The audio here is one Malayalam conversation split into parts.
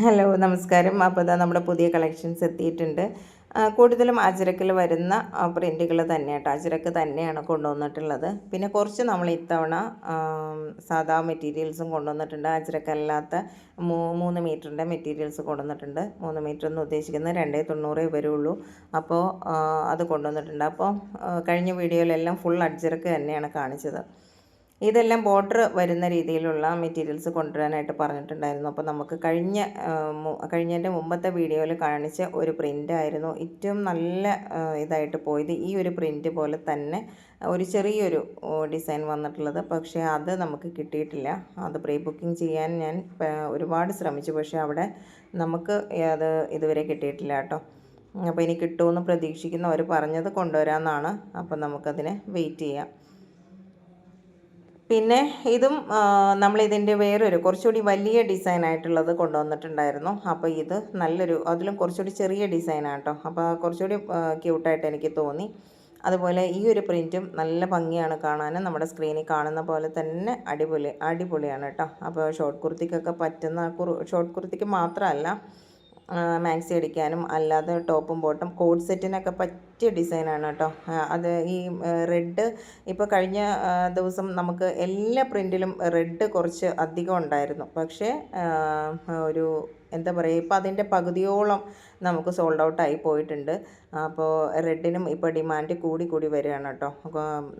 ഹലോ നമസ്കാരം. അപ്പോൾ ഇതാ നമ്മുടെ പുതിയ കളക്ഷൻസ് എത്തിയിട്ടുണ്ട്. കൂടുതലും അജരക്കിൽ വരുന്ന പ്രിന്റുകൾ തന്നെ കേട്ടോ അജരക്ക് തന്നെയാണ് കൊണ്ടുവന്നിട്ടുള്ളത്. പിന്നെ കുറച്ച് നമ്മൾ ഇത്തവണ സാധാ മെറ്റീരിയൽസും കൊണ്ടുവന്നിട്ടുണ്ട്. അജരക്കല്ലാത്ത മൂ മൂന്ന് മീറ്ററിന്റെ മെറ്റീരിയൽസ് കൊണ്ടുവന്നിട്ടുണ്ട്. മൂന്ന് മീറ്റർ എന്ന് ഉദ്ദേശിക്കുന്നത് രണ്ടേ തൊണ്ണൂറേ വരുള്ളൂ. അപ്പോൾ അത് കൊണ്ടുവന്നിട്ടുണ്ട്. അപ്പോൾ കഴിഞ്ഞ വീഡിയോയിലെല്ലാം ഫുൾ അജരക്ക് തന്നെയാണ് കാണിച്ചത്. ഇതെല്ലാം ബോർഡർ വരുന്ന രീതിയിലുള്ള മെറ്റീരിയൽസ് കൊണ്ടുവരാനായിട്ട് പറഞ്ഞിട്ടുണ്ടായിരുന്നു. അപ്പോൾ നമുക്ക് കഴിഞ്ഞ കഴിഞ്ഞതിന്റെ മുമ്പത്തെ വീഡിയോയിൽ കാണിച്ച ഒരു പ്രിന്റ് ആയിരുന്നു. ഏറ്റവും നല്ല ഇതായിട്ട് പോയത് ഈ ഒരു പ്രിന്റ് പോലെ തന്നെ ഒരു ചെറിയൊരു ഡിസൈൻ വന്നിട്ടുള്ളത്. പക്ഷേ അത് നമുക്ക് കിട്ടിയിട്ടില്ല. അത് പ്രീ ബുക്കിംഗ് ചെയ്യാൻ ഞാൻ ഒരുപാട് ശ്രമിച്ചു. പക്ഷേ അവിടെ നമുക്ക് അത് ഇതുവരെ കിട്ടിയിട്ടില്ല കേട്ടോ. അപ്പോൾ ഇനി കിട്ടുമെന്ന് പ്രതീക്ഷിക്കുന്നവർ പറഞ്ഞത് കൊണ്ടുവരാമെന്നാണ് അപ്പോൾ നമുക്കതിനെ വെയിറ്റ് ചെയ്യാം. പിന്നെ ഇതും നമ്മളിതിന്റെ വേറൊരു കുറച്ചുകൂടി വലിയ ഡിസൈൻ ആയിട്ടുള്ളത് കൊണ്ടുവന്നിട്ടുണ്ടായിരുന്നു. അപ്പോൾ ഇത് നല്ലൊരു അതിലും കുറച്ചുകൂടി ചെറിയ ഡിസൈനാണ് കേട്ടോ അപ്പോൾ കുറച്ചുകൂടി ക്യൂട്ടായിട്ട് എനിക്ക് തോന്നി. അതുപോലെ ഈ ഒരു പ്രിന്റും നല്ല ഭംഗിയാണ് കാണാൻ നമ്മുടെ സ്ക്രീനിൽ കാണുന്ന പോലെ തന്നെ അടിപൊളി അടിപൊളിയാണ് കേട്ടോ അപ്പോൾ ഷോർട്ട് കുർത്തിക്കൊക്കെ പറ്റുന്ന ഷോർട്ട് കുർത്തിക്ക് മാത്രമല്ല മാക്സി അടിക്കാനും അല്ലാതെ ടോപ്പും ബോട്ടും കോഡ് സെറ്റിനൊക്കെ പറ്റിയ ഡിസൈനാണ് കേട്ടോ. അത് ഈ റെഡ് ഇപ്പോൾ കഴിഞ്ഞ ദിവസം നമുക്ക് എല്ലാ പ്രിന്റിലും റെഡ് കുറച്ച് അധികം ഉണ്ടായിരുന്നു. പക്ഷേ ഒരു എന്താ പറയുക ഇപ്പോൾ അതിന്റെ പകുതിയോളം നമുക്ക് സോൾഡ് ഔട്ടായി പോയിട്ടുണ്ട്. അപ്പോൾ റെഡിനും ഇപ്പോൾ ഡിമാൻഡ് കൂടി കൂടി വരികയാണ് കേട്ടോ.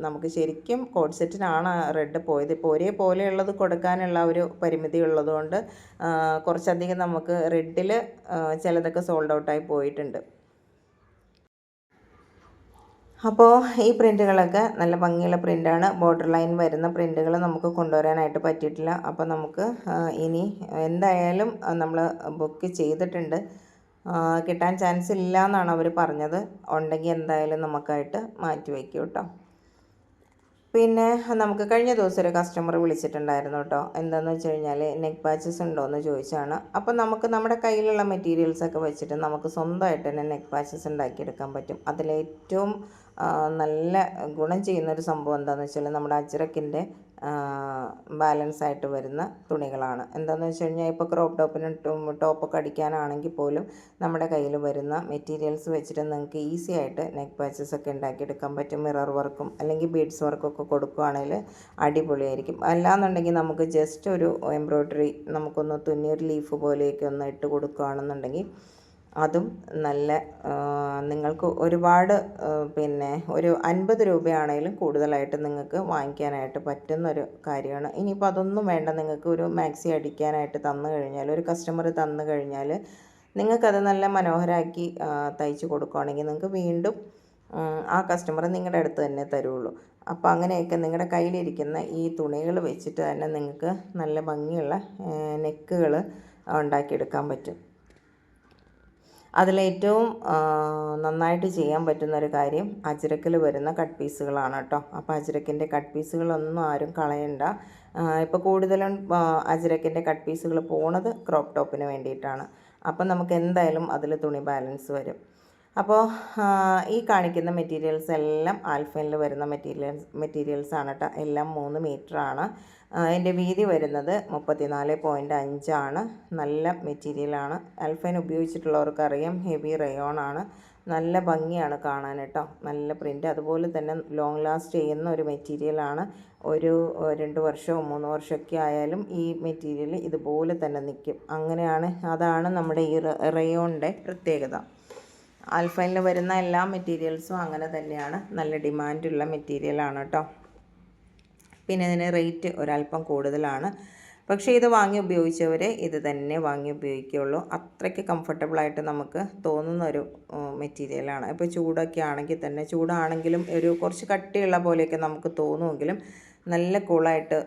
നമുക്ക് ശരിക്കും കോഡ് സെറ്റിനാണ് റെഡ് പോയത്. ഇപ്പോൾ ഒരേപോലെയുള്ളത് കൊടുക്കാനുള്ള ഒരു പരിമിതി ഉള്ളതുകൊണ്ട് കുറച്ചധികം നമുക്ക് റെഡിൽ ചിലതൊക്കെ സോൾഡ് ഔട്ടായി പോയിട്ടുണ്ട്. അപ്പോൾ ഈ പ്രിന്റുകളൊക്കെ നല്ല ഭംഗിയുള്ള പ്രിന്റാണ് ബോർഡർ ലൈൻ വരുന്ന പ്രിന്റുകൾ നമുക്ക് കൊണ്ടുവരാനായിട്ട് പറ്റിയിട്ടില്ല. അപ്പോൾ നമുക്ക് ഇനി എന്തായാലും നമ്മൾ ബുക്ക് ചെയ്തിട്ടുണ്ട്. കിട്ടാൻ ചാൻസ് ഇല്ല എന്നാണ് അവർ പറഞ്ഞത്. ഉണ്ടെങ്കിൽ എന്തായാലും നമുക്കായിട്ട് മാറ്റി വയ്ക്കും കേട്ടോ പിന്നെ നമുക്ക് കഴിഞ്ഞ ദിവസം ഒരു കസ്റ്റമർ വിളിച്ചിട്ടുണ്ടായിരുന്നു കേട്ടോ. എന്താണെന്ന് വെച്ച് കഴിഞ്ഞാൽ നെക്ക് പാച്ചസ് ഉണ്ടോ എന്ന് ചോദിച്ചാണ്. അപ്പോൾ നമുക്ക് നമ്മുടെ കയ്യിലുള്ള മെറ്റീരിയൽസൊക്കെ വെച്ചിട്ട് നമുക്ക് സ്വന്തമായിട്ട് തന്നെ നെക്ക് പാച്ചസ് ഉണ്ടാക്കിയെടുക്കാൻ പറ്റും. അതിലേറ്റവും നല്ല ഗുണം ചെയ്യുന്നൊരു സംഭവം എന്താണെന്ന് വെച്ചാൽ നമ്മുടെ അജ്രക്കിന്റെ ബാലൻസ് ആയിട്ട് വരുന്ന തുണികളാണ്. എന്താണെന്ന് വെച്ച് കഴിഞ്ഞാൽ ഇപ്പോൾ ക്രോപ്പ് ടോപ്പിന് ടോപ്പൊക്കെ അടിക്കാനാണെങ്കിൽ പോലും നമ്മുടെ കയ്യിൽ വരുന്ന മെറ്റീരിയൽസ് വെച്ചിട്ട് നിങ്ങൾക്ക് ഈസി ആയിട്ട് നെക്ക് പാച്ചസ് ഒക്കെ ഉണ്ടാക്കിയെടുക്കാൻ പറ്റും. മിറർ വർക്കും അല്ലെങ്കിൽ ബീഡ്സ് വർക്കൊക്കെ കൊടുക്കുകയാണെങ്കിൽ അടിപൊളിയായിരിക്കും. അല്ലാന്നുണ്ടെങ്കിൽ നമുക്ക് ജസ്റ്റ് ഒരു എംബ്രോയ്ഡറി നമുക്കൊന്ന് തുന്നി ഒരു ലീഫ് പോലെയൊക്കെ ഒന്ന് ഇട്ട് കൊടുക്കുകയാണെന്നുണ്ടെങ്കിൽ അതും നല്ല നിങ്ങൾക്ക് ഒരുപാട് പിന്നെ ഒരു അൻപത് രൂപയാണെങ്കിലും കൂടുതലായിട്ട് നിങ്ങൾക്ക് വാങ്ങിക്കാനായിട്ട് പറ്റുന്നൊരു കാര്യമാണ്. ഇനിയിപ്പോൾ അതൊന്നും വേണ്ട. നിങ്ങൾക്ക് ഒരു മാക്സി അടിക്കാനായിട്ട് തന്നു കഴിഞ്ഞാൽ ഒരു കസ്റ്റമർ തന്നു കഴിഞ്ഞാൽ നിങ്ങൾക്കത് നല്ല മനോഹരമാക്കി തയ്ച്ച് കൊടുക്കുകയാണെങ്കിൽ നിങ്ങൾക്ക് വീണ്ടും ആ കസ്റ്റമർ നിങ്ങളുടെ അടുത്ത് തന്നെ തരുള്ളൂ. അപ്പോൾ അങ്ങനെയൊക്കെ നിങ്ങളുടെ കയ്യിലിരിക്കുന്ന ഈ തുണികൾ വെച്ചിട്ട് തന്നെ നിങ്ങൾക്ക് നല്ല ഭംഗിയുള്ള നെക്കുകൾ ഉണ്ടാക്കിയെടുക്കാൻ പറ്റും. അതിലേറ്റവും നന്നായിട്ട് ചെയ്യാൻ പറ്റുന്ന ഒരു കാര്യം അജ്രക്കിൽ വരുന്ന കട്ട് പീസുകളാണ് കേട്ടോ. അപ്പോൾ അജ്രക്കിന്റെ കട്ട് പീസുകളൊന്നും ആരും കളയണ്ട. ഇപ്പോൾ കൂടുതലും അജ്രക്കിന്റെ കട്ട് പീസുകൾ പോണത് ക്രോപ്പ് ടോപ്പിന് വേണ്ടിയിട്ടാണ്. അപ്പം നമുക്ക് എന്തായാലും അതിൽ തുണി ബാലൻസ് വരും. അപ്പോൾ ഈ കാണിക്കുന്ന മെറ്റീരിയൽസ് എല്ലാം ആൽഫൈനിൽ വരുന്ന മെറ്റീരിയൽസ് മെറ്റീരിയൽസ് ആണ് കേട്ടോ. എല്ലാം മൂന്ന് മീറ്ററാണ്. അതിന്റെ വീതി വരുന്നത് മുപ്പത്തിനാല് പോയിന്റ് അഞ്ചാണ് നല്ല മെറ്റീരിയലാണ് അൽഫൈൻ ഉപയോഗിച്ചിട്ടുള്ളവർക്ക് അറിയാം ഹെവി റയോൺ ആണ്. നല്ല ഭംഗിയാണ് കാണാൻ കേട്ടോ. നല്ല പ്രിന്റ് അതുപോലെ തന്നെ ലോങ് ലാസ്റ്റ് ചെയ്യുന്ന ഒരു മെറ്റീരിയലാണ് ഒരു രണ്ട് വർഷവും മൂന്ന് വർഷമൊക്കെ ആയാലും ഈ മെറ്റീരിയൽ ഇതുപോലെ തന്നെ നിൽക്കും. അങ്ങനെയാണ്. അതാണ് നമ്മുടെ ഈ റയോണിന്റെ പ്രത്യേകത. ആൽഫൈനിൽ വരുന്ന എല്ലാ മെറ്റീരിയൽസും അങ്ങനെ തന്നെയാണ്. നല്ല ഡിമാൻഡുള്ള മെറ്റീരിയലാണ് കേട്ടോ. പിന്നെ ഇതിന് റേറ്റ് ഒരല്പം കൂടുതലാണ്. പക്ഷേ ഇത് വാങ്ങി ഉപയോഗിച്ചവരെ ഇത് തന്നെ വാങ്ങി ഉപയോഗിക്കുകയുള്ളൂ. അത്രയ്ക്ക് കംഫർട്ടബിളായിട്ട് നമുക്ക് തോന്നുന്ന ഒരു മെറ്റീരിയലാണ് ഇപ്പോൾ ചൂടൊക്കെ ആണെങ്കിൽ തന്നെ ചൂടാണെങ്കിലും ഒരു കുറച്ച് കട്ടിയുള്ള പോലെയൊക്കെ നമുക്ക് തോന്നുമെങ്കിലും നല്ല കൂളായിട്ട്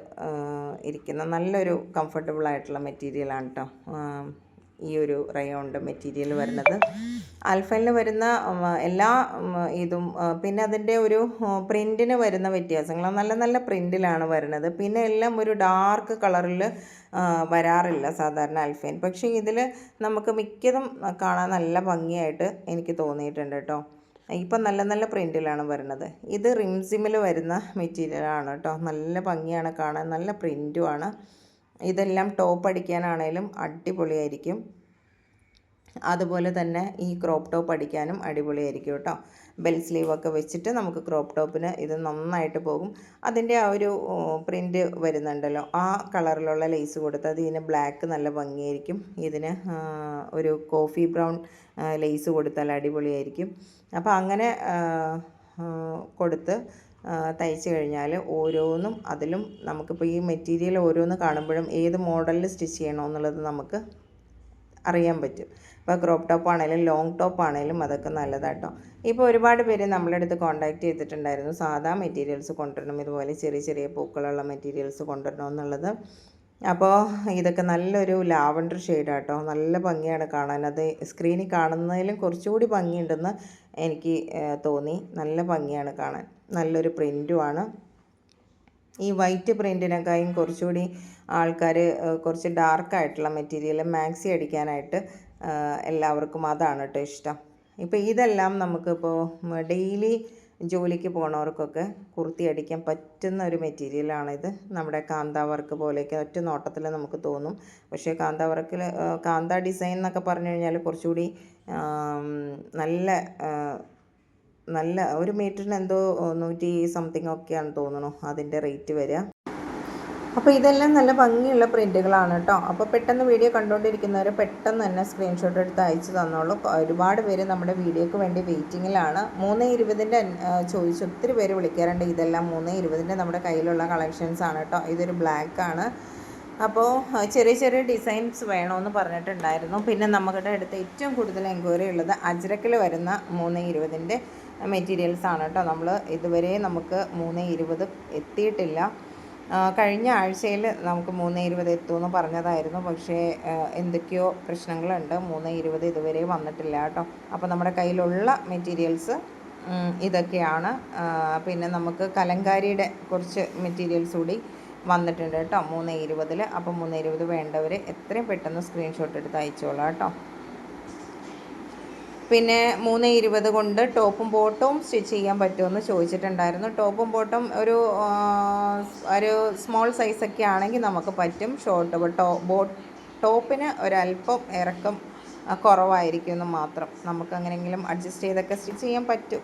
ഇരിക്കുന്ന നല്ലൊരു കംഫർട്ടബിളായിട്ടുള്ള മെറ്റീരിയലാണ് കേട്ടോ ഈ ഒരു റയോണിന്റെ മെറ്റീരിയൽ വരുന്നത്. ആൽഫയിൽ വരുന്ന എല്ലാ ഇതും പിന്നെ അതിന്റെ ഒരു പ്രിന്റിന് വരുന്ന വ്യത്യാസങ്ങൾ നല്ല നല്ല പ്രിന്റിലാണ് വരുന്നത്. പിന്നെ എല്ലാം ഒരു ഡാർക്ക് കളറിൽ വരാറില്ല സാധാരണ അൽഫൈൻ പക്ഷേ ഇതിൽ നമുക്ക് മിക്കതും കാണാൻ നല്ല ഭംഗിയായിട്ട് എനിക്ക് തോന്നിയിട്ടുണ്ട് കേട്ടോ. ഇപ്പം നല്ല നല്ല പ്രിന്റിലാണ് വരുന്നത്. ഇത് റിംസിമിൽ വരുന്ന മെറ്റീരിയലാണ് കേട്ടോ. നല്ല ഭംഗിയാണ് കാണാൻ. നല്ല പ്രിന്റുമാണ് ഇതെല്ലാം ടോപ്പ് അടിക്കാനാണേലും അടിപൊളിയായിരിക്കും. അതുപോലെ തന്നെ ഈ ക്രോപ്പ് ടോപ്പ് അടിക്കാനും അടിപൊളിയായിരിക്കും കേട്ടോ. ബെൽ സ്ലീവൊക്കെ വെച്ചിട്ട് നമുക്ക് ക്രോപ്പ് ടോപ്പിന് ഇത് നന്നായിട്ട് പോകും. അതിന്റെ ആ ഒരു പ്രിന്റ് വരുന്നുണ്ടല്ലോ. ആ കളറിലുള്ള ലേസ് കൊടുത്തത് ഇതിന് ബ്ലാക്ക് നല്ല ഭംഗിയായിരിക്കും. ഇതിന് ഒരു കോഫി ബ്രൗൺ ലേസ് കൊടുത്താൽ അടിപൊളിയായിരിക്കും. അപ്പോൾ അങ്ങനെ കൊടുത്ത് തയ്ച്ച് കഴിഞ്ഞാൽ ഓരോന്നും അതിലും നമുക്കിപ്പോൾ ഈ മെറ്റീരിയൽ ഓരോന്ന് കാണുമ്പോഴും ഏത് മോഡലിൽ സ്റ്റിച്ച് ചെയ്യണമെന്നുള്ളത് നമുക്ക് അറിയാൻ പറ്റും. ഇപ്പോൾ ക്രോപ്പ് ടോപ്പ് ആണെങ്കിലും ലോങ് ടോപ്പ് ആണെങ്കിലും അതൊക്കെ നല്ലതാട്ടോ. ഇപ്പോൾ ഒരുപാട് പേര് നമ്മളെ അടുത്ത് കോൺടാക്ട് ചെയ്തിട്ടുണ്ടായിരുന്നു. സാധാ മെറ്റീരിയൽസ് കൊണ്ടുവരണം ഇതുപോലെ ചെറിയ ചെറിയ പൂക്കളുള്ള മെറ്റീരിയൽസ് കൊണ്ടുവരണം എന്നുള്ളത് അപ്പോൾ ഇതൊക്കെ നല്ലൊരു ലാവണ്ടർ ഷെയ്ഡാട്ടോ നല്ല ഭംഗിയാണ് കാണാൻ. അത് സ്ക്രീനിൽ കാണുന്നതിലും കുറച്ചുകൂടി ഭംഗിയുണ്ടെന്ന് എനിക്ക് തോന്നി. നല്ല ഭംഗിയാണ് കാണാൻ. നല്ലൊരു പ്രിന്റുമാണ് ഈ വൈറ്റ് പ്രിന്റിനേക്കാളും കുറച്ചുകൂടി ആൾക്കാർ കുറച്ച് ഡാർക്കായിട്ടുള്ള മെറ്റീരിയൽ മാക്സി അടിക്കാനായിട്ട് എല്ലാവർക്കും അതാണ് കേട്ടോ ഇഷ്ടം. ഇപ്പോൾ ഇതെല്ലാം നമുക്കിപ്പോൾ ഡെയിലി ജോലിക്ക് പോണവർക്കൊക്കെ കുർത്തി അടിക്കാൻ പറ്റുന്ന ഒരു മെറ്റീരിയലാണിത്. നമ്മുടെ കാന്ത വർക്ക് പോലെയൊക്കെ ഒറ്റ നോട്ടത്തിൽ നമുക്ക് തോന്നും. പക്ഷേ കാന്ത വർക്കിൽ കാന്ത ഡിസൈൻ എന്നൊക്കെ പറഞ്ഞു കഴിഞ്ഞാൽ കുറച്ചുകൂടി നല്ല നല്ല ഒരു മീറ്ററിന് എന്തോ നൂറ്റി സംതിങ് ഒക്കെയാണ് തോന്നുന്നു അതിന്റെ റേറ്റ് വരിക. അപ്പോൾ ഇതെല്ലാം നല്ല ഭംഗിയുള്ള പ്രിന്റുകളാണ് കേട്ടോ. അപ്പോൾ പെട്ടെന്ന് വീഡിയോ കണ്ടുകൊണ്ടിരിക്കുന്നവർ പെട്ടെന്ന് തന്നെ സ്ക്രീൻഷോട്ട് എടുത്ത് അയച്ചു തന്നോളൂ. ഒരുപാട് പേര് നമ്മുടെ വീഡിയോക്ക് വേണ്ടി വെയിറ്റിങ്ങിലാണ്. മൂന്ന് ഇരുപതിന്റെ ചോദിച്ച് ഒത്തിരി പേര് വിളിക്കാറുണ്ട്. ഇതെല്ലാം മൂന്ന് ഇരുപതിന്റെ നമ്മുടെ കയ്യിലുള്ള കളക്ഷൻസ് ആണ് കേട്ടോ. ഇതൊരു ബ്ലാക്ക് ആണ്. അപ്പോൾ ചെറിയ ചെറിയ ഡിസൈൻസ് വേണമെന്ന് പറഞ്ഞിട്ടുണ്ടായിരുന്നു. പിന്നെ നമ്മുടെ അടുത്ത് ഏറ്റവും കൂടുതൽ എൻക്വയറി ഉള്ളത് അജ്രക്കിൽ വരുന്ന മൂന്ന് ഇരുപതിന്റെ മെറ്റീരിയൽസ് ആണ് കേട്ടോ. നമ്മൾ ഇതുവരെ നമുക്ക് മൂന്ന് ഇരുപത് എത്തിയിട്ടില്ല. കഴിഞ്ഞ ആഴ്ചയിൽ നമുക്ക് മൂന്ന് ഇരുപത് എത്തുമെന്ന് പറഞ്ഞതായിരുന്നു. പക്ഷേ എന്തൊക്കെയോ പ്രശ്നങ്ങളുണ്ട്. മൂന്ന് ഇരുപത് ഇതുവരെ വന്നിട്ടില്ല കേട്ടോ. അപ്പോൾ നമ്മുടെ കയ്യിലുള്ള മെറ്റീരിയൽസ് ഇതൊക്കെയാണ്. പിന്നെ നമുക്ക് കലങ്കാരിയുടെ കുറച്ച് മെറ്റീരിയൽസ് കൂടി വന്നിട്ടുണ്ട് കേട്ടോ. മൂന്ന് ഇരുപതിൽ അപ്പോൾ മൂന്ന് ഇരുപത് വേണ്ടവർ എത്രയും പെട്ടെന്ന് സ്ക്രീൻഷോട്ട് എടുത്ത് അയച്ചോളാം കേട്ടോ. പിന്നെ മൂന്ന് ഇരുപത് കൊണ്ട് ടോപ്പും ബോട്ടവും സ്റ്റിച്ച് ചെയ്യാൻ പറ്റുമെന്ന് ചോദിച്ചിട്ടുണ്ടായിരുന്നു. ടോപ്പും ബോട്ടം ഒരു ഒരു സ്മോൾ സൈസൊക്കെ ആണെങ്കിൽ നമുക്ക് പറ്റും. ഷോർട്ട് ടോ ബോ ടോപ്പിന് ഒരല്പം ഇറക്കം കുറവായിരിക്കും എന്ന് മാത്രം നമുക്ക് അങ്ങനെയെങ്കിലും അഡ്ജസ്റ്റ് ചെയ്തൊക്കെ സ്റ്റിച്ച് ചെയ്യാൻ പറ്റും.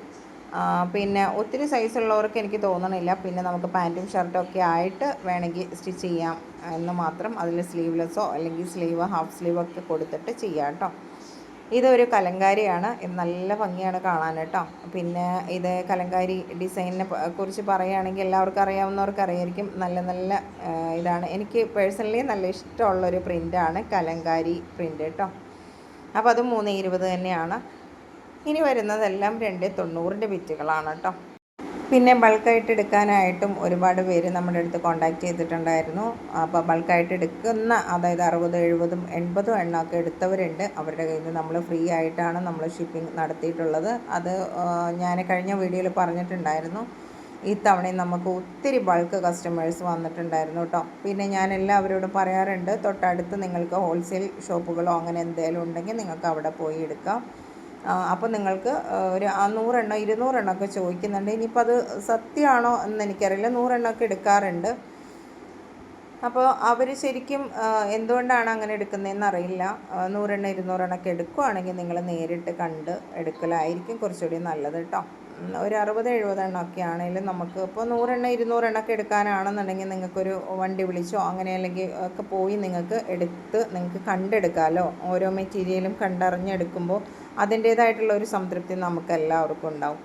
പിന്നെ ഒത്തിരി സൈസ് ഉള്ളവർക്ക് എനിക്ക് തോന്നണില്ല. പിന്നെ നമുക്ക് പാന്റും ഷർട്ടും ഒക്കെ ആയിട്ട് വേണമെങ്കിൽ സ്റ്റിച്ച് ചെയ്യാം എന്ന് മാത്രം അതിൽ സ്ലീവ്ലെസ്സോ അല്ലെങ്കിൽ സ്ലീവ് ഹാഫ് സ്ലീവ് ഒക്കെ കൊടുത്തിട്ട് ചെയ്യാം കേട്ടോ. ഇതൊരു കലങ്കാരിയാണ്. ഇത് നല്ല ഭംഗിയാണ് കാണാൻ കേട്ടോ പിന്നെ ഇത് കലങ്കാരി ഡിസൈനിനെ കുറിച്ച് പറയുകയാണെങ്കിൽ എല്ലാവർക്കും അറിയാവുന്നവർക്ക് അറിയായിരിക്കും. നല്ല നല്ല ഇതാണ്. എനിക്ക് പേഴ്സണലി നല്ല ഇഷ്ടമുള്ളൊരു പ്രിന്റാണ് കലങ്കാരി പ്രിന്റ് കേട്ടോ. അപ്പോൾ അത് മൂന്ന് ഇരുപത് തന്നെയാണ്. ഇനി വരുന്നതെല്ലാം രണ്ട് തൊണ്ണൂറിന്റെ ബിറ്റുകളാണ് കേട്ടോ. പിന്നെ ബൾക്കായിട്ട് എടുക്കാനായിട്ടും ഒരുപാട് പേര് നമ്മുടെ അടുത്ത് കോൺടാക്റ്റ് ചെയ്തിട്ടുണ്ടായിരുന്നു. അപ്പോൾ ബൾക്കായിട്ട് എടുക്കുന്ന അതായത് അറുപത് എഴുപതും എൺപതും എണ്ണമൊക്കെ എടുത്തവരുണ്ട്. അവരുടെ കയ്യിൽ നിന്ന് നമ്മൾ ഫ്രീ ആയിട്ടാണ് നമ്മൾ ഷിപ്പിംഗ് നടത്തിയിട്ടുള്ളത്. അത് ഞാൻ കഴിഞ്ഞ വീഡിയോയിൽ പറഞ്ഞിട്ടുണ്ടായിരുന്നു. ഈ തവണയും നമുക്ക് ഒത്തിരി ബൾക്ക് കസ്റ്റമേഴ്സ് വന്നിട്ടുണ്ടായിരുന്നു കേട്ടോ പിന്നെ ഞാൻ എല്ലാവരോടും പറയാറുണ്ട് തൊട്ടടുത്ത് നിങ്ങൾക്ക് ഹോൾസെയിൽ ഷോപ്പുകളോ അങ്ങനെ എന്തെങ്കിലും ഉണ്ടെങ്കിൽ നിങ്ങൾക്ക് അവിടെ പോയി എടുക്കാം. അപ്പോൾ നിങ്ങൾക്ക് ഒരു നൂറെണ്ണം ഇരുന്നൂറെണ്ണം ഒക്കെ ചോദിക്കുന്നുണ്ട്. ഇനിയിപ്പോൾ അത് സത്യമാണോ എന്ന് എനിക്കറിയില്ല. നൂറെണ്ണമൊക്കെ എടുക്കാറുണ്ട്. അപ്പോൾ അവർ ശരിക്കും എന്തുകൊണ്ടാണ് അങ്ങനെ എടുക്കുന്നതെന്ന് അറിയില്ല. നൂറെണ്ണം നൂറെണ്ണം ഇരുന്നൂറെണ്ണമൊക്കെ എടുക്കുവാണെങ്കിൽ നിങ്ങൾ നേരിട്ട് കണ്ട് എടുക്കലായിരിക്കും കുറച്ചുകൂടി നല്ലത് കേട്ടോ. ഒരു അറുപത് എഴുപതെണ്ണം ഒക്കെ ആണെങ്കിലും നമുക്ക് ഇപ്പോൾ നൂറെണ്ണം ഇരുന്നൂറെണ്ണമൊക്കെ എടുക്കാനാണെന്നുണ്ടെങ്കിൽ നിങ്ങൾക്കൊരു വണ്ടി വിളിച്ചോ അങ്ങനെ അല്ലെങ്കിൽ ഒക്കെ പോയി നിങ്ങൾക്ക് എടുത്ത് നിങ്ങൾക്ക് കണ്ടെടുക്കാമല്ലോ ഓരോ മെറ്റീരിയലും കണ്ടറിഞ്ഞെടുക്കുമ്പോൾ അതിന്റേതായിട്ടുള്ള ഒരു സംതൃപ്തി നമുക്ക് എല്ലാവർക്കും ഉണ്ടാവും.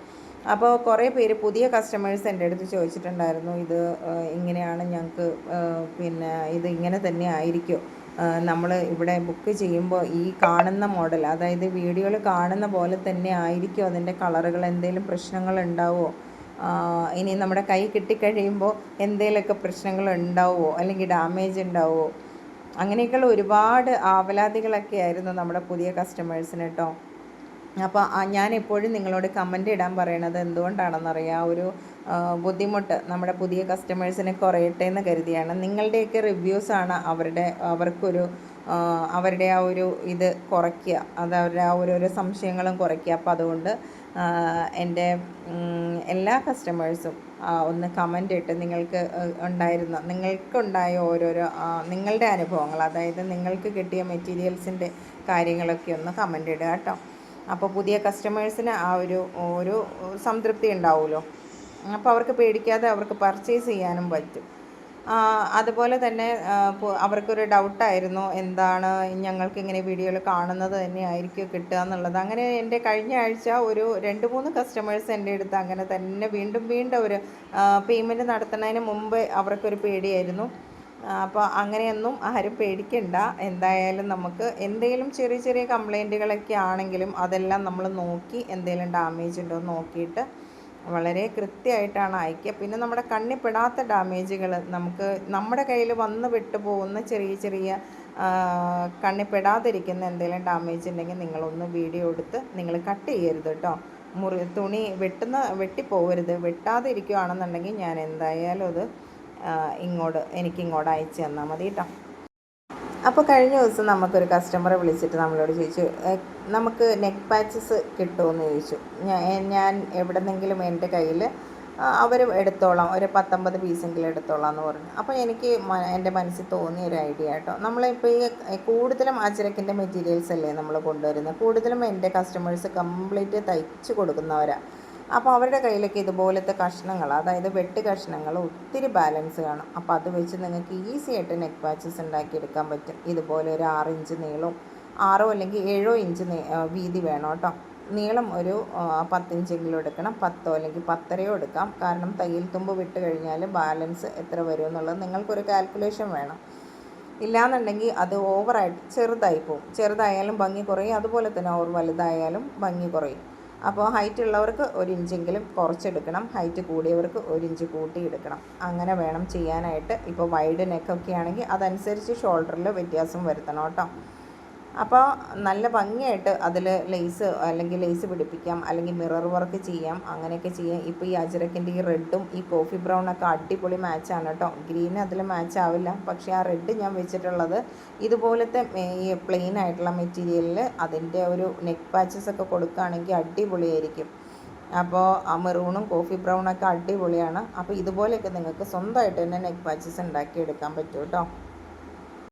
അപ്പോൾ കുറേ പേര് പുതിയ കസ്റ്റമേഴ്സ് എന്റെ അടുത്ത് ചോദിച്ചിട്ടുണ്ടായിരുന്നു ഇത് ഇങ്ങനെയാണ് ഞങ്ങൾക്ക് പിന്നെ ഇത് ഇങ്ങനെ തന്നെ ആയിരിക്കും. നമ്മൾ ഇവിടെ ബുക്ക് ചെയ്യുമ്പോൾ ഈ കാണുന്ന മോഡൽ അതായത് വീഡിയോയിൽ കാണുന്ന പോലെ തന്നെ ആയിരിക്കും അതിന്റെ കളറുകൾ എന്തെങ്കിലും പ്രശ്നങ്ങൾ ഉണ്ടാവുമോ ഇനി നമ്മുടെ കൈ കിട്ടിക്കഴിയുമ്പോൾ എന്തെങ്കിലുമൊക്കെ പ്രശ്നങ്ങൾ ഉണ്ടാവുമോ അല്ലെങ്കിൽ ഡാമേജ് ഉണ്ടാവുമോ അങ്ങനെയൊക്കെയുള്ള ഒരുപാട് ആവലാതികളൊക്കെ ആയിരുന്നു നമ്മുടെ പുതിയ കസ്റ്റമേഴ്സിന് കേട്ടോ. അപ്പോൾ ഞാൻ എപ്പോഴും നിങ്ങളോട് കമന്റ് ഇടാൻ പറയണത് എന്തുകൊണ്ടാണെന്നറിയാം? ഒരു ബുദ്ധിമുട്ട് നമ്മുടെ പുതിയ കസ്റ്റമേഴ്സിനെ കുറയട്ടെ എന്ന് കരുതിയാണ്. നിങ്ങളുടെയൊക്കെ റിവ്യൂസാണ് അവരുടെ അവർക്കൊരു അവരുടെ ആ ഒരു ഇത് കുറയ്ക്കുക. അത് അവരുടെ ആ ഓരോരോ സംശയങ്ങളും കുറയ്ക്കുക. അപ്പോൾ അതുകൊണ്ട് എന്റെ എല്ലാ കസ്റ്റമേഴ്സും ഒന്ന് കമന്റ് ഇട്ട് നിങ്ങൾക്ക് ഉണ്ടായിരുന്ന നിങ്ങൾക്കുണ്ടായ ഓരോരോ നിങ്ങളുടെ അനുഭവങ്ങൾ അതായത് നിങ്ങൾക്ക് കിട്ടിയ മെറ്റീരിയൽസിന്റെ കാര്യങ്ങളൊക്കെ ഒന്ന് കമന്റ് ഇടുക കേട്ടോ. അപ്പോൾ പുതിയ കസ്റ്റമേഴ്സിന് ആ ഒരു ഒരു സംതൃപ്തി ഉണ്ടാവുമല്ലോ. അപ്പോൾ അവർക്ക് പേടിക്കാതെ അവർക്ക് പർച്ചേസ് ചെയ്യാനും പറ്റും. അതുപോലെ തന്നെ അവർക്കൊരു ഡൗട്ടായിരുന്നു എന്താണ് ഞങ്ങൾക്ക് ഇങ്ങനെ വീഡിയോയിൽ കാണുന്നത് തന്നെ ആയിരിക്കും കിട്ടുക എന്നുള്ളത്. അങ്ങനെ എന്റെ കഴിഞ്ഞ ആഴ്ച ഒരു രണ്ട് മൂന്ന് കസ്റ്റമേഴ്സ് എന്റെ അടുത്ത് അങ്ങനെ തന്നെ വീണ്ടും വീണ്ടും ഒരു പേയ്മെന്റ് നടത്തുന്നതിന് മുമ്പ് അവർക്കൊരു പേടിയായിരുന്നു. അപ്പോൾ അങ്ങനെയൊന്നും ആരും പേടിക്കണ്ട. എന്തായാലും നമുക്ക് എന്തെങ്കിലും ചെറിയ ചെറിയ കംപ്ലൈന്റുകളൊക്കെ ആണെങ്കിലും അതെല്ലാം നമ്മൾ നോക്കി എന്തെങ്കിലും ഡാമേജ് ഉണ്ടോ നോക്കിയിട്ട് വളരെ കൃത്യമായിട്ടാണ് അയക്കുക. പിന്നെ നമ്മുടെ കണ്ണിൽ പെടാത്ത ഡാമേജുകൾ നമുക്ക് നമ്മുടെ കയ്യിൽ വന്ന് വിട്ടു പോകുന്ന ചെറിയ ചെറിയ ആ, കണ്ണിൽ പെടാതിരിക്കുന്ന എന്തെങ്കിലും ഡാമേജ് ഉണ്ടെങ്കിൽ നിങ്ങളൊന്ന് വീഡിയോ എടുത്ത് നിങ്ങൾ കട്ട് ചെയ്യരുത് കേട്ടോ. മുറി തുണി വെട്ടുന്ന വെട്ടിപ്പോകരുത്. വെട്ടാതെ ഇരിക്കുകയാണെന്നുണ്ടെങ്കിൽ ഞാൻ എന്തായാലും അത് ഇങ്ങോട്ട് എനിക്കിങ്ങോട്ട് അയച്ചു തന്നാൽ മതി കേട്ടോ. അപ്പോൾ കഴിഞ്ഞ ദിവസം നമുക്കൊരു കസ്റ്റമറെ വിളിച്ചിട്ട് നമ്മളോട് ചോദിച്ചു നമുക്ക് നെക്ക് പാച്ചസ് കിട്ടുമെന്ന് ചോദിച്ചു. ഞാൻ ഞാൻ എവിടെന്നെങ്കിലും എന്റെ കയ്യിൽ അവർ എടുത്തോളാം. ഒരു പത്തൊമ്പത് പീസെങ്കിലും എടുത്തോളാം എന്ന് പറഞ്ഞു. അപ്പോൾ എനിക്ക് എന്റെ മനസ്സിൽ തോന്നിയ ഒരു ഐഡിയ കേട്ടോ നമ്മളിപ്പോൾ ഈ കൂടുതലും അച്ചരക്കിന്റെ മെറ്റീരിയൽസ് അല്ലേ നമ്മൾ കൊണ്ടുവരുന്നത്? കൂടുതലും എന്റെ കസ്റ്റമേഴ്സ് കംപ്ലീറ്റ് തയ്ച്ച് കൊടുക്കുന്നവരാണ് അപ്പോൾ അവരുടെ കയ്യിലൊക്കെ ഇതുപോലത്തെ കഷ്ണങ്ങൾ അതായത് വെട്ട് കഷ്ണങ്ങൾ ഒത്തിരി ബാലൻസ് കാണും. അപ്പോൾ അത് വെച്ച് നിങ്ങൾക്ക് ഈസി ആയിട്ട് നെക്ക് പാച്ചസ് ഉണ്ടാക്കിയെടുക്കാൻ പറ്റും. ഇതുപോലെ ഒരു ആറ് ഇഞ്ച് നീളവും ആറോ അല്ലെങ്കിൽ ഏഴോ ഇഞ്ച് വീതി വേണം കേട്ടോ. നീളം ഒരു പത്തിഞ്ചെങ്കിലും എടുക്കണം. പത്തോ അല്ലെങ്കിൽ പത്തരയോ എടുക്കാം. കാരണം തയ്യൽ തുമ്പ് വിട്ട് കഴിഞ്ഞാൽ ബാലൻസ് എത്ര വരും എന്നുള്ളത് നിങ്ങൾക്കൊരു കാൽക്കുലേഷൻ വേണം. ഇല്ലാന്നുണ്ടെങ്കിൽ അത് ഓവറായിട്ട് ചെറുതായി പോകും ചെറുതായാലും ഭംഗി കുറയും. അതുപോലെ തന്നെ ഓവർ വലുതായാലും ഭംഗി കുറയും. അപ്പോൾ ഹൈറ്റ് ഉള്ളവർക്ക് ഒരു ഇഞ്ചെങ്കിലും കുറച്ചെടുക്കണം. ഹൈറ്റ് കൂടിയവർക്ക് ഒരു ഇഞ്ച് കൂട്ടി എടുക്കണം അങ്ങനെ വേണം ചെയ്യാനായിട്ട്. ഇപ്പോൾ വൈഡ് നെക്കൊക്കെ ആണെങ്കിൽ അതനുസരിച്ച് ഷോൾഡറിൽ വ്യത്യാസം വരുത്തണം കേട്ടോ. അപ്പോൾ നല്ല ഭംഗിയായിട്ട് അതിൽ ലേസ് അല്ലെങ്കിൽ ലേസ് പിടിപ്പിക്കാം അല്ലെങ്കിൽ മിറർ വർക്ക് ചെയ്യാം അങ്ങനെയൊക്കെ ചെയ്യാം. ഇപ്പോൾ ഈ അജരക്കിന്റെ ഈ റെഡും ഈ കോഫി ബ്രൗൺ ഒക്കെ അടിപൊളി മാച്ചാണ് കേട്ടോ ഗ്രീൻ അതിൽ മാച്ച് ആവില്ല. പക്ഷേ ആ റെഡ് ഞാൻ വെച്ചിട്ടുള്ളത് ഇതുപോലത്തെ ഈ പ്ലെയിൻ ആയിട്ടുള്ള മെറ്റീരിയലിൽ അതിന്റെ ഒരു നെക്ക് പാച്ചസ് ഒക്കെ കൊടുക്കുകയാണെങ്കിൽ അടിപൊളിയായിരിക്കും. അപ്പോൾ ആ മെറൂണും കോഫി ബ്രൗണൊക്കെ അടിപൊളിയാണ്. അപ്പോൾ ഇതുപോലെയൊക്കെ നിങ്ങൾക്ക് സ്വന്തമായിട്ട് തന്നെ നെക്ക് പാച്ചസ് ഉണ്ടാക്കിയെടുക്കാൻ പറ്റും കേട്ടോ